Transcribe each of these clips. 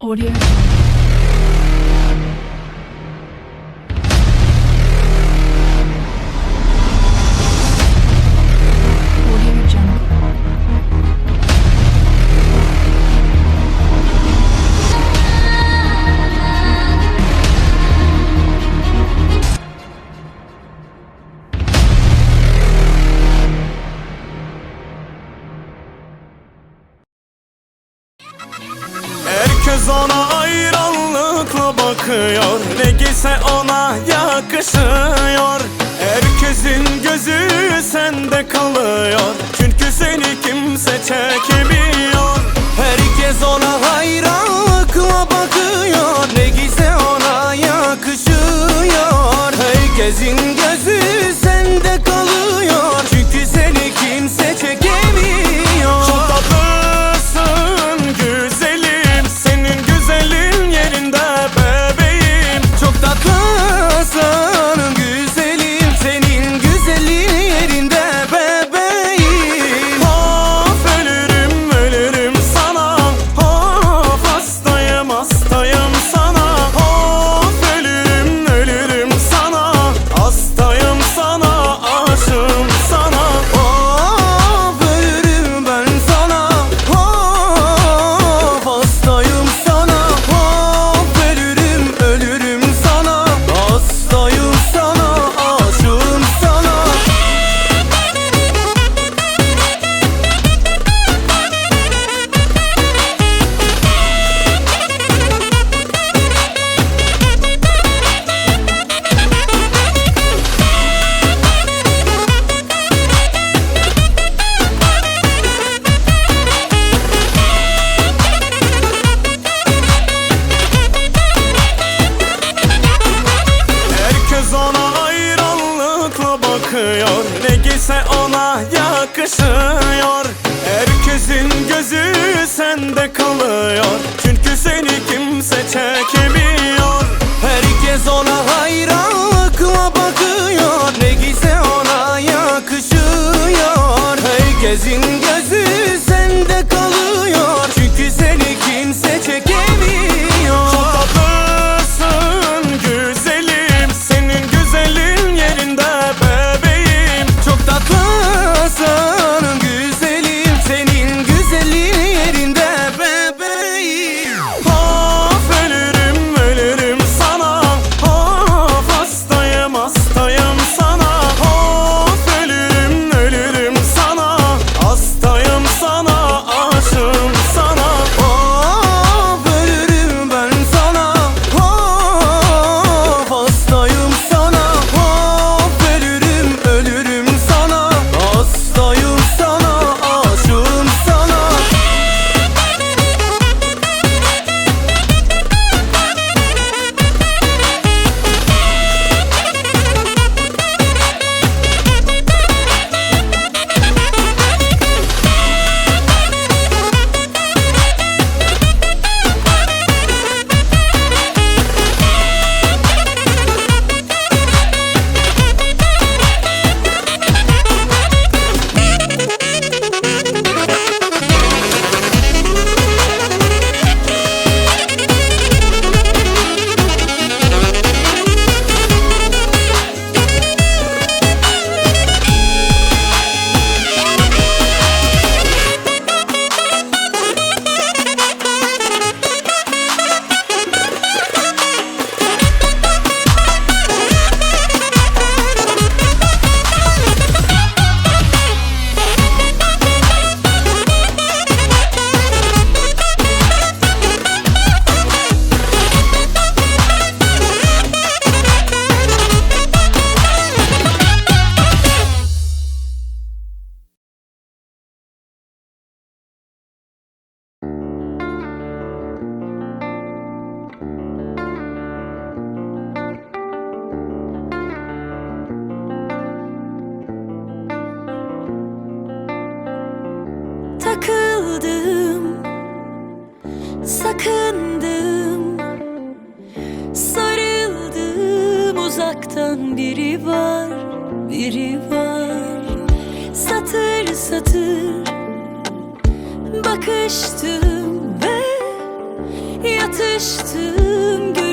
audio. sing yakışıyor Herkesin gözü sende kalıyor. Çünkü seni kimse çekemiyor. Herkes ona hayranlıkla bakıyor. Ne giyse ona yakışıyor. Herkesin sarıldım Sakındım. Sarıldım. Uzaktan biri var Biri var. Satır satır Bakıştım ve yatıştım.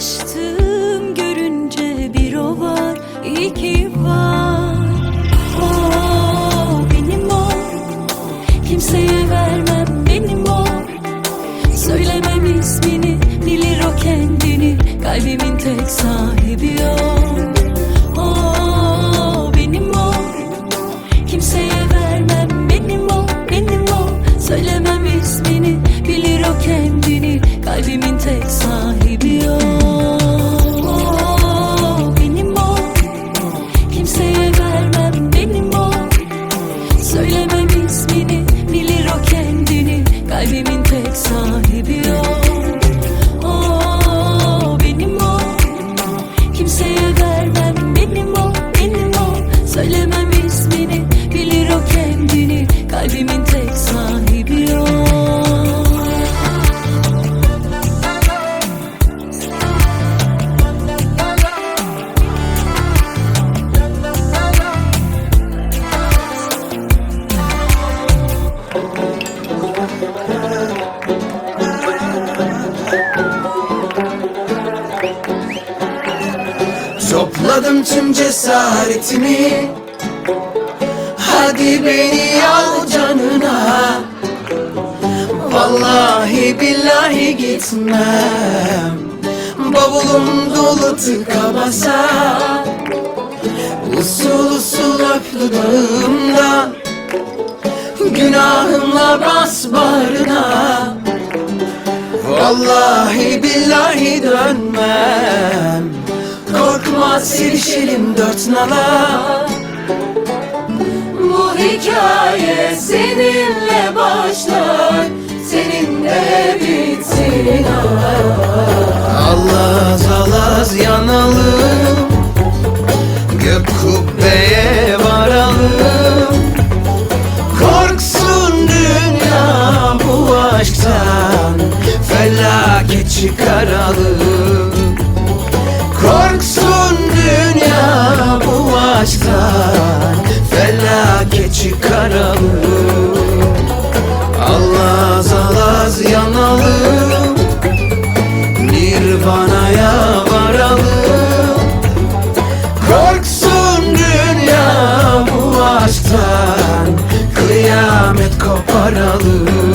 Yatıştım görünce bir o var iyi ki var. O benim o. Kimseye vermem benim o. Söylemem ismini bilir o kendini. Kalbimin tek sahibi o. O benim o. Kimseye vermem benim o benim o. Söylemem ismini bilir o kendini. Kalbimin tek sahibi Topladım tüm cesaretimi. Hadi beni al canına. Vallahi billahi gitmem. Bavulum dolu tıka basa Usul usul öp dudağımdan Günahımla bas bağrına. Vallahi billahi dönmem Korkma sevişelim dört nala. Bu hikaye seninle başlar Seninle bitsin. Allaz alaz yanalım çıkaralım. Allah alaz yanalım. Nirvana'ya varalım. Korksun dünya bu aşktan. Kıyamet koparalım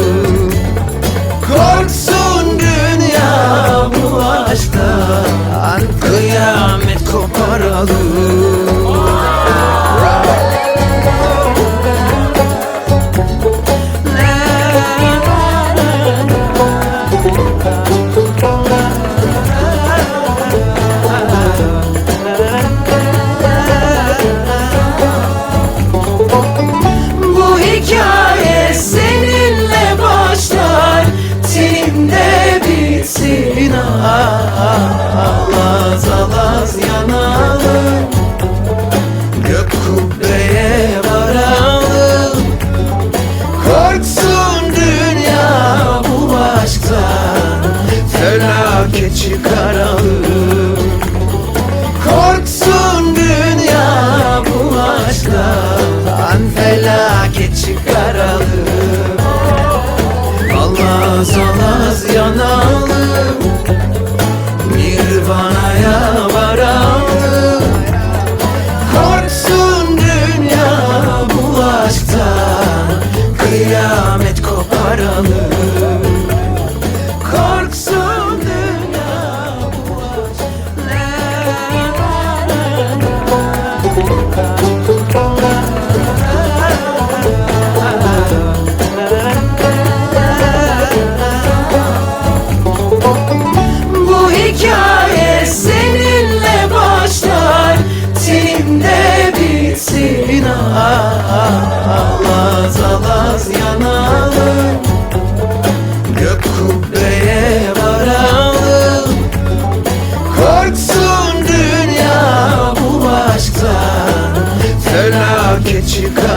Felaket çıkaralım that you go.